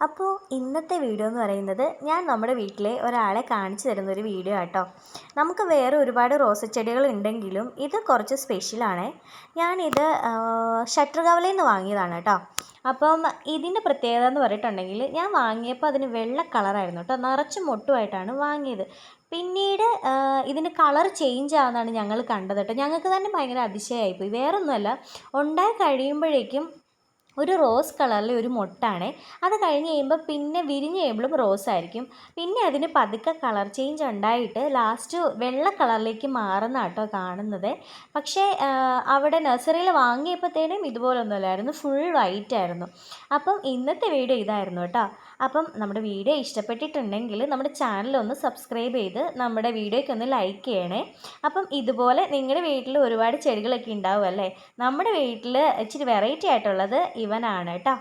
അപ്പോൾ ഇന്നത്തെ വീഡിയോ എന്ന് പറയുന്നത് ഞാൻ നമ്മുടെ വീട്ടിലെ ഒരാളെ കാണിച്ചു തരുന്ന ഒരു വീഡിയോ ആട്ടോ. നമുക്ക് വേറെ ഒരുപാട് റോസ് ചെടികൾ ഉണ്ടെങ്കിലും ഇത് കുറച്ച് സ്പെഷ്യലാണ് ഞാനിത് ഷട്ടർ കവലയിൽ നിന്ന് വാങ്ങിയതാണ് കേട്ടോ. അപ്പം ഇതിന്റെ പ്രത്യേകത എന്ന് പറഞ്ഞിട്ടുണ്ടെങ്കിൽ ഞാൻ വാങ്ങിയപ്പോൾ അതിന് വെള്ള കളറായിരുന്നു കേട്ടോ. നിറച്ച് മൊട്ടുമായിട്ടാണ് വാങ്ങിയത്. പിന്നീട് ഇതിന്റെ കളർ ചേഞ്ച് ആവുന്നതാണ് ഞങ്ങൾ കണ്ടത് കേട്ടോ. ഞങ്ങൾക്ക് തന്നെ ഭയങ്കര അതിശയമായിപ്പോയി വേറൊന്നുമല്ല ഉണ്ടായി കഴിയുമ്പോഴേക്കും ഒരു റോസ് കളറിലെ ഒരു മൊട്ടാണ്. അത് കഴിഞ്ഞ് കഴിയുമ്പോൾ പിന്നെ വിരിഞ്ഞ് കഴിയുമ്പോഴും റോസ് ആയിരിക്കും. പിന്നെ അതിന് പതുക്കെ കളർ ചേഞ്ച് ഉണ്ടായിട്ട് ലാസ്റ്റ് വെള്ള കളറിലേക്ക് മാറുന്ന കേട്ടോ കാണുന്നത്. പക്ഷേ അവിടെ നഴ്സറിയിൽ വാങ്ങിയപ്പോഴത്തേനും ഇതുപോലൊന്നുമല്ലായിരുന്നു. ഫുൾ വൈറ്റ് ആയിരുന്നു. അപ്പം ഇന്നത്തെ വീഡിയോ ഇതായിരുന്നു കേട്ടോ അപ്പം നമ്മുടെ വീഡിയോ ഇഷ്ടപ്പെട്ടിട്ടുണ്ടെങ്കിൽ നമ്മുടെ ചാനൽ ഒന്ന് സബ്സ്ക്രൈബ് ചെയ്ത് നമ്മുടെ വീഡിയോയ്ക്ക് ഒന്ന് ലൈക്ക് ചെയ്യണേ. അപ്പം ഇതുപോലെ നിങ്ങളുടെ വീട്ടിൽ ഒരുപാട് ചെടികളൊക്കെ ഉണ്ടാവും അല്ലേ നമ്മുടെ വീട്ടിൽ ഇച്ചിരി വെറൈറ്റി ആയിട്ടുള്ളത് ഇവനാണ് കേട്ടോ.